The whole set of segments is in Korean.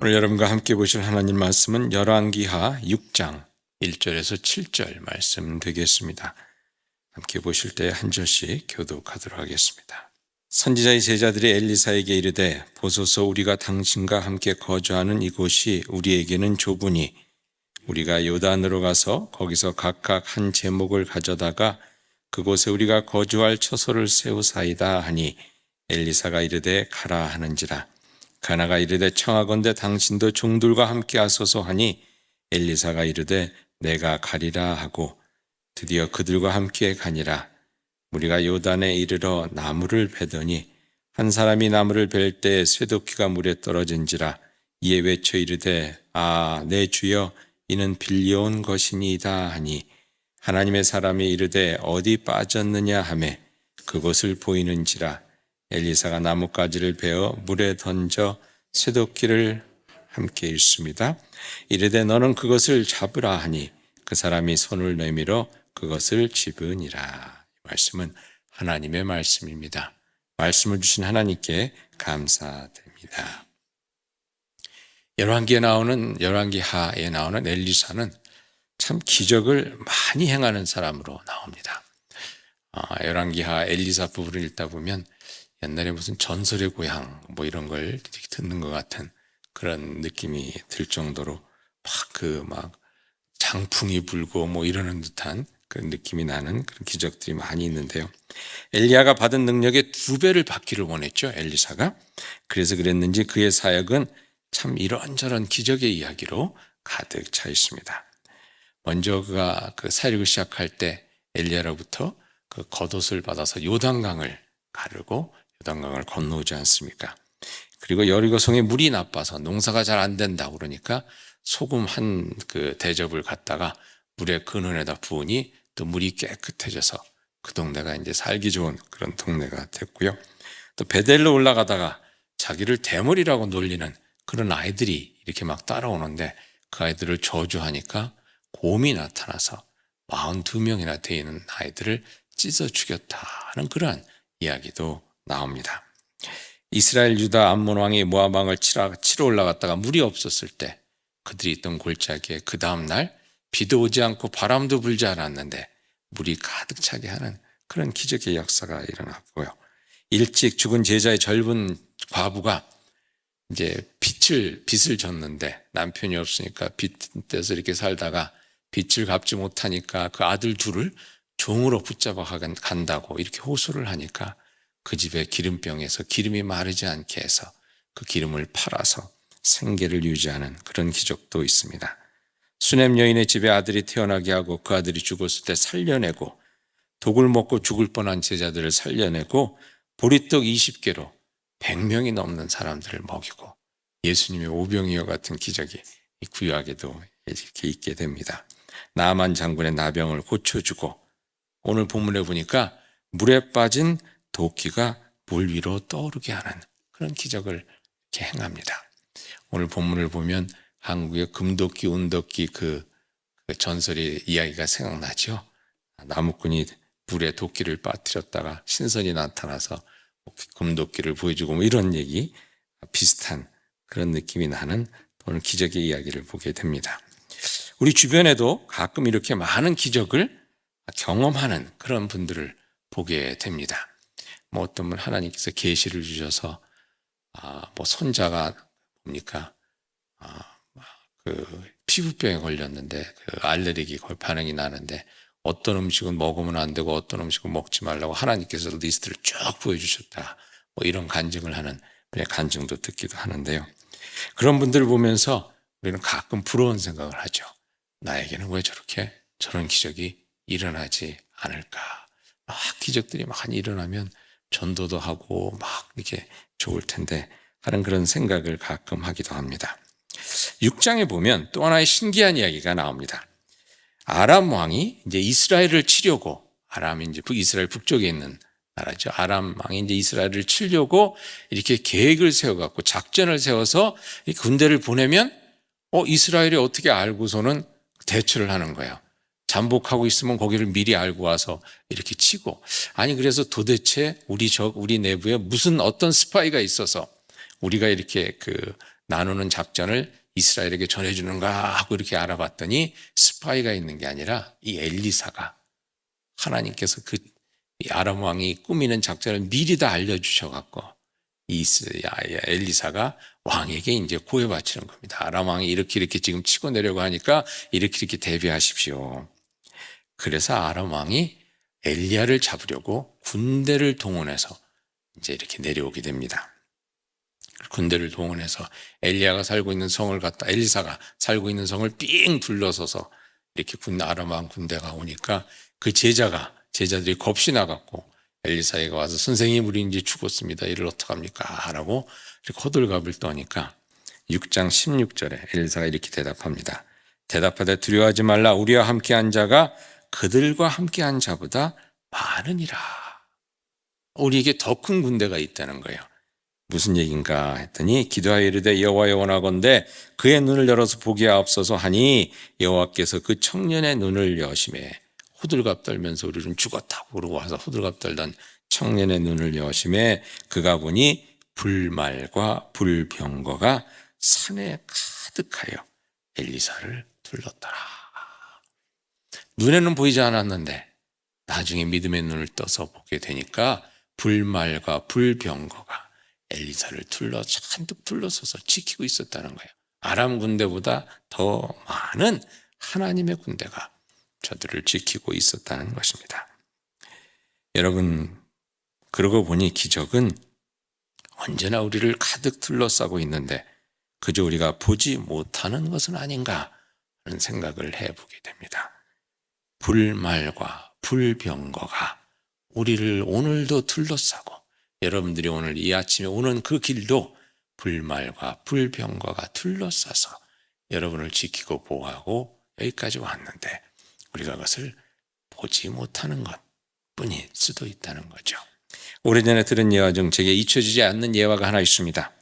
오늘 여러분과 함께 보실 하나님 말씀은 열왕기하 6장 1절에서 7절 말씀 되겠습니다. 함께 보실 때 한 절씩 교독하도록 하겠습니다. 선지자의 제자들이 엘리사에게 이르되 보소서 우리가 당신과 함께 거주하는 이곳이 우리에게는 좁으니 우리가 요단으로 가서 거기서 각각 한 제목을 가져다가 그곳에 우리가 거주할 처소를 세우사이다 하니 엘리사가 이르되 가라 하는지라 가나가 이르되 청하건대 당신도 종들과 함께 하소서 하니 엘리사가 이르되 내가 가리라 하고 드디어 그들과 함께 가니라. 우리가 요단에 이르러 나무를 베더니 한 사람이 나무를 벨 때 쇠도끼가 물에 떨어진지라 이에 외쳐 이르되 아 내 주여 이는 빌려온 것이니이다 하니 하나님의 사람이 이르되 어디 빠졌느냐 하매 그곳을 보이는지라 엘리사가 나뭇가지를 베어 물에 던져 쇠도끼를 함께 읽습니다. 이르되 너는 그것을 잡으라 하니 그 사람이 손을 내밀어 그것을 집으니라. 이 말씀은 하나님의 말씀입니다. 말씀을 주신 하나님께 감사드립니다. 열왕기에 나오는 열왕기 하에 나오는 엘리사는 참 기적을 많이 행하는 사람으로 나옵니다. 아, 열왕기 하 엘리사 부분을 읽다 보면 옛날에 무슨 전설의 고향 뭐 이런 걸 듣는 것 같은 그런 느낌이 들 정도로 막 그 막 장풍이 불고 뭐 이러는 듯한 그런 느낌이 나는 그런 기적들이 많이 있는데요. 엘리야가 받은 능력의 두 배를 받기를 원했죠. 엘리사가. 그래서 그랬는지 그의 사역은 참 이런저런 기적의 이야기로 가득 차 있습니다. 먼저 그가 그 사역을 시작할 때 엘리야로부터 그 겉옷을 받아서 요단강을 가르고 요단강을 건너오지 않습니까? 그리고 여리고성에 물이 나빠서 농사가 잘 안 된다 그러니까 소금 한 그 대접을 갖다가 물에 근원에다 부으니 또 물이 깨끗해져서 그 동네가 이제 살기 좋은 그런 동네가 됐고요. 또 베델로 올라가다가 자기를 대머리라고 놀리는 그런 아이들이 이렇게 막 따라오는데 그 아이들을 저주하니까 곰이 나타나서 42명이나 되어 있는 아이들을 찢어 죽였다는 그러한 이야기도 나옵니다. 이스라엘 유다 암몬 왕이 모압 왕을 치러, 올라갔다가 물이 없었을 때 그들이 있던 골짜기에 그 다음 날 비도 오지 않고 바람도 불지 않았는데 물이 가득 차게 하는 그런 기적의 역사가 일어났고요. 일찍 죽은 제자의 젊은 과부가 이제 빚을 빚을 졌는데 남편이 없으니까 빚대서 이렇게 살다가 빚을 갚지 못하니까 그 아들 둘을 종으로 붙잡아 간다고 이렇게 호소를 하니까 그 집에 기름병에서 기름이 마르지 않게 해서 그 기름을 팔아서 생계를 유지하는 그런 기적도 있습니다. 수냄 여인의 집에 아들이 태어나게 하고 그 아들이 죽었을 때 살려내고 독을 먹고 죽을 뻔한 제자들을 살려내고 보리떡 20개로 100명이 넘는 사람들을 먹이고 예수님의 오병이어 같은 기적이 이 구약에도 이렇게 있게 됩니다. 나만 장군의 나병을 고쳐주고 오늘 본문에 보니까 물에 빠진 도끼가 물 위로 떠오르게 하는 그런 기적을 이렇게 행합니다. 오늘 본문을 보면 한국의 금도끼, 운도끼 그, 그 전설의 이야기가 생각나죠. 나무꾼이 물에 도끼를 빠뜨렸다가 신선이 나타나서 금도끼를 보여주고 뭐 이런 얘기 비슷한 그런 느낌이 나는 오늘 기적의 이야기를 보게 됩니다. 우리 주변에도 가끔 이렇게 많은 기적을 경험하는 그런 분들을 보게 됩니다. 뭐 어떤 분 하나님께서 계시를 주셔서 아, 뭐 손자가 뭡니까 아, 그 피부병에 걸렸는데 그 알레르기 반응이 나는데 어떤 음식은 먹으면 안 되고 어떤 음식은 먹지 말라고 하나님께서 리스트를 쭉 보여주셨다. 뭐 이런 간증을 하는 간증도 듣기도 하는데요. 그런 분들을 보면서 우리는 가끔 부러운 생각을 하죠. 나에게는 왜 저렇게 저런 기적이 일어나지 않을까? 막 기적들이 많이 일어나면 전도도 하고 막 이렇게 좋을 텐데 하는 그런 생각을 가끔 하기도 합니다. 6장에 보면 또 하나의 신기한 이야기가 나옵니다. 아람 왕이 이제 이스라엘을 치려고 아람이 이제 북이스라엘 북쪽에 있는 나라죠. 아람 왕이 이제 이스라엘을 치려고 이렇게 계획을 세워갖고 작전을 세워서 이 군대를 보내면 어 이스라엘이 어떻게 알고서는 대처를 하는 거예요. 잠복하고 있으면 거기를 미리 알고 와서 이렇게 치고 아니 그래서 도대체 우리 저 우리 내부에 무슨 어떤 스파이가 있어서 우리가 이렇게 그 나누는 작전을 이스라엘에게 전해주는가 하고 이렇게 알아봤더니 스파이가 있는 게 아니라 이 엘리사가 하나님께서 그이 아람 왕이 꾸미는 작전을 미리 다 알려주셔 갖고 이 이스- 야- 야- 엘리사가 왕에게 이제 고해 바치는 겁니다. 아람 왕이 이렇게 이렇게 지금 치고 내려고 하니까 이렇게 이렇게 대비하십시오. 그래서 아람 왕이 엘리야를 잡으려고 군대를 동원해서 이제 이렇게 내려오게 됩니다. 군대를 동원해서 엘리야가 살고 있는 성을 갖다 엘리사가 살고 있는 성을 삥 둘러서서 이렇게 군 아람 왕 군대가 오니까 그 제자가 제자들이 겁이 나갖고 엘리사에게 와서 선생님 우리 이제 죽었습니다. 이를 어떡합니까? 라고 이렇게 호들갑을 떠니까 6장 16절에 엘리사가 이렇게 대답합니다. 대답하되 두려워하지 말라 우리와 함께한 자가 그들과 함께한 자보다 많으니라. 우리에게 더 큰 군대가 있다는 거예요. 무슨 얘기인가 했더니 기도하여 이르되 여호와여 원하건대 그의 눈을 열어서 보기에 앞서서 하니 여호와께서 그 청년의 눈을 여심해 호들갑 떨면서 우리는 죽었다고 그러고 와서 호들갑 떨던 청년의 눈을 여심해 그가 보니 불말과 불병거가 산에 가득하여 엘리사를 둘렀더라. 눈에는 보이지 않았는데 나중에 믿음의 눈을 떠서 보게 되니까 불말과 불병거가 엘리사를 둘러 잔뜩 둘러서서 지키고 있었다는 거예요. 아람 군대보다 더 많은 하나님의 군대가 저들을 지키고 있었다는 것입니다. 여러분, 그러고 보니 기적은 언제나 우리를 가득 둘러싸고 있는데 그저 우리가 보지 못하는 것은 아닌가 하는 생각을 해보게 됩니다. 불말과 불병거가 우리를 오늘도 둘러싸고 여러분들이 오늘 이 아침에 오는 그 길도 불말과 불병거가 둘러싸서 여러분을 지키고 보호하고 여기까지 왔는데 우리가 그것을 보지 못하는 것 뿐일 수도 있다는 거죠. 오래전에 들은 예화 중 제게 잊혀지지 않는 예화가 하나 있습니다.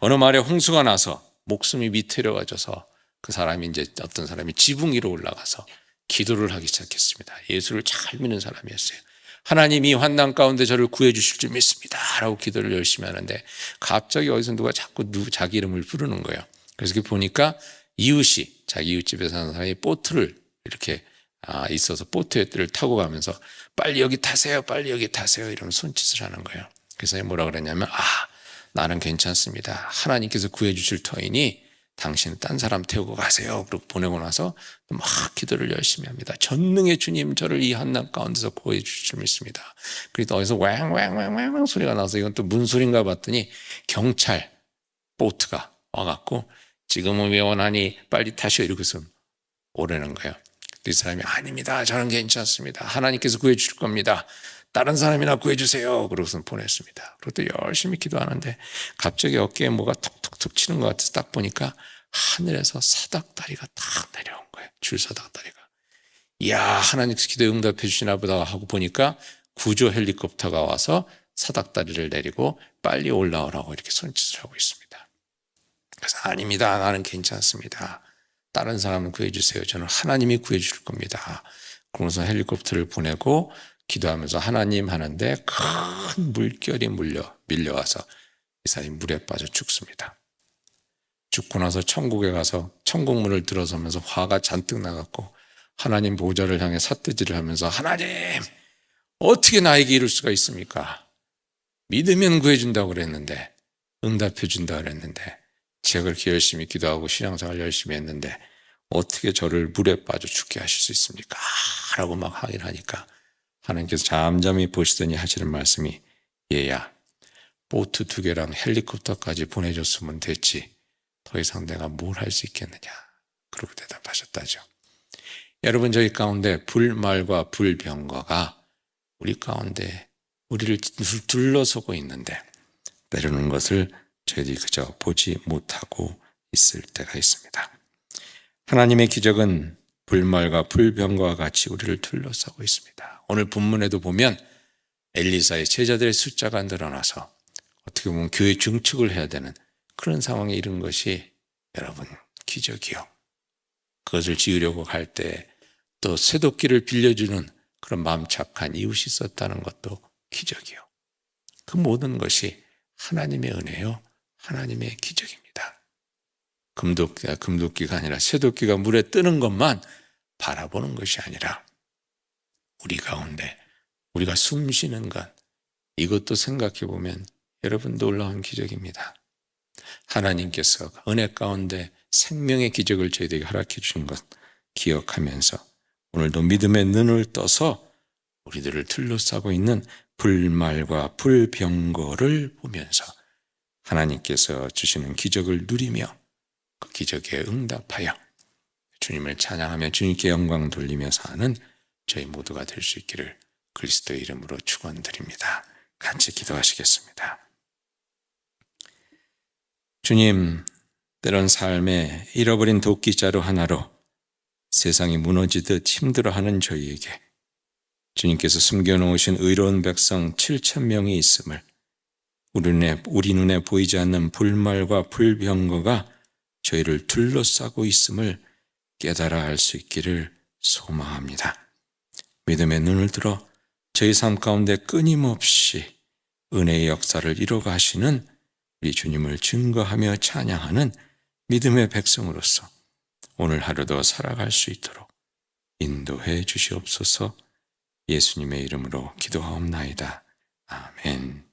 어느 마을에 홍수가 나서 목숨이 비틀어가져서 그 사람이 이제 어떤 사람이 지붕 위로 올라가서 기도를 하기 시작했습니다. 예수를 잘 믿는 사람이었어요. 하나님이 환난 가운데 저를 구해 주실 줄 믿습니다. 라고 기도를 열심히 하는데 갑자기 어디서 누가 자꾸 누 자기 이름을 부르는 거예요. 그래서 그 보니까 이웃이 자기 이웃집에 사는 사람이 보트를 이렇게 아, 있어서 보트를 타고 가면서 빨리 여기 타세요. 빨리 여기 타세요. 이러면 손짓을 하는 거예요. 그래서 뭐라 그랬냐면 아 나는 괜찮습니다. 하나님께서 구해 주실 터이니 당신은 딴 사람 태우고 가세요. 그리고 보내고 나서 또막 기도를 열심히 합니다. 전능의 주님 저를 이 한난 가운데서 구해 주실 줄 믿습니다. 그리고 어디서 왕왕왕왕왕 소리가 나서 이건 또 무슨 소리인가 봤더니 경찰 보트가 와갖고 지금은 왜 원하니 빨리 타시오 이러고서 오라는 거예요. 이 사람이 아닙니다. 저는 괜찮습니다. 하나님께서 구해 주실 겁니다. 다른 사람이나 구해주세요. 그러고서 보냈습니다. 또 열심히 기도하는데 갑자기 어깨에 뭐가 톡톡톡 치는 것 같아서 딱 보니까 하늘에서 사닥다리가 딱 내려온 거예요. 줄 사닥다리가. 이야, 하나님께서 기도 응답해 주시나 보다 하고 보니까 구조 헬리콥터가 와서 사닥다리를 내리고 빨리 올라오라고 이렇게 손짓을 하고 있습니다. 그래서 아닙니다. 나는 괜찮습니다. 다른 사람은 구해주세요. 저는 하나님이 구해줄 겁니다. 그러면서 헬리콥터를 보내고 기도하면서 하나님 하는데 큰 물결이 물려 밀려와서 이 사람이 물에 빠져 죽습니다. 죽고 나서 천국에 가서 천국 문을 들어서면서 화가 잔뜩 나갔고 하나님 보좌를 향해 삿대질을 하면서 하나님 어떻게 나에게 이럴 수가 있습니까? 믿으면 구해준다고 그랬는데 응답해 준다고 그랬는데 제가 그렇게 열심히 기도하고 신앙생활 열심히 했는데 어떻게 저를 물에 빠져 죽게 하실 수 있습니까? 라고 막 항의를 하니까 하나님께서 잠잠히 보시더니 하시는 말씀이 얘야 보트 두 개랑 헬리콥터까지 보내줬으면 됐지. 더 이상 내가 뭘 할 수 있겠느냐? 그러고 대답하셨다죠. 여러분 저희 가운데 불말과 불병거가 우리 가운데 우리를 둘러서고 있는데 때리는 것을 저희들이 그저 보지 못하고 있을 때가 있습니다. 하나님의 기적은 불말과 불병과 같이 우리를 둘러싸고 있습니다. 오늘 본문에도 보면 엘리사의 제자들의 숫자가 늘어나서 어떻게 보면 교회 증축을 해야 되는 그런 상황에 이른 것이 여러분 기적이요. 그것을 지으려고 할 때 또 쇠도끼를 빌려주는 그런 마음 착한 이웃이 있었다는 것도 기적이요. 그 모든 것이 하나님의 은혜요. 하나님의 기적입니다. 금도끼가 금도끼가 아니라 쇠도끼가 물에 뜨는 것만 바라보는 것이 아니라 우리 가운데 우리가 숨 쉬는 것 이것도 생각해 보면 여러분 놀라운 기적입니다. 하나님께서 은혜 가운데 생명의 기적을 저희들에게 허락해 주신 것 기억하면서 오늘도 믿음의 눈을 떠서 우리들을 둘러싸고 있는 불말과 불병거를 보면서 하나님께서 주시는 기적을 누리며 그 기적에 응답하여 주님을 찬양하며 주님께 영광 돌리며 사는 저희 모두가 될 수 있기를 그리스도 의 이름으로 축원드립니다. 같이 기도하시겠습니다. 주님, 때론 삶에 잃어버린 도끼자루 하나로 세상이 무너지듯 힘들어하는 저희에게 주님께서 숨겨놓으신 의로운 백성 7천 명이 있음을 우리 눈에, 우리 눈에 보이지 않는 불말과 불병거가 저희를 둘러싸고 있음을 깨달아 알 수 있기를 소망합니다. 믿음의 눈을 들어 저희 삶 가운데 끊임없이 은혜의 역사를 이뤄가시는 우리 주님을 증거하며 찬양하는 믿음의 백성으로서 오늘 하루도 살아갈 수 있도록 인도해 주시옵소서 예수님의 이름으로 기도하옵나이다. 아멘.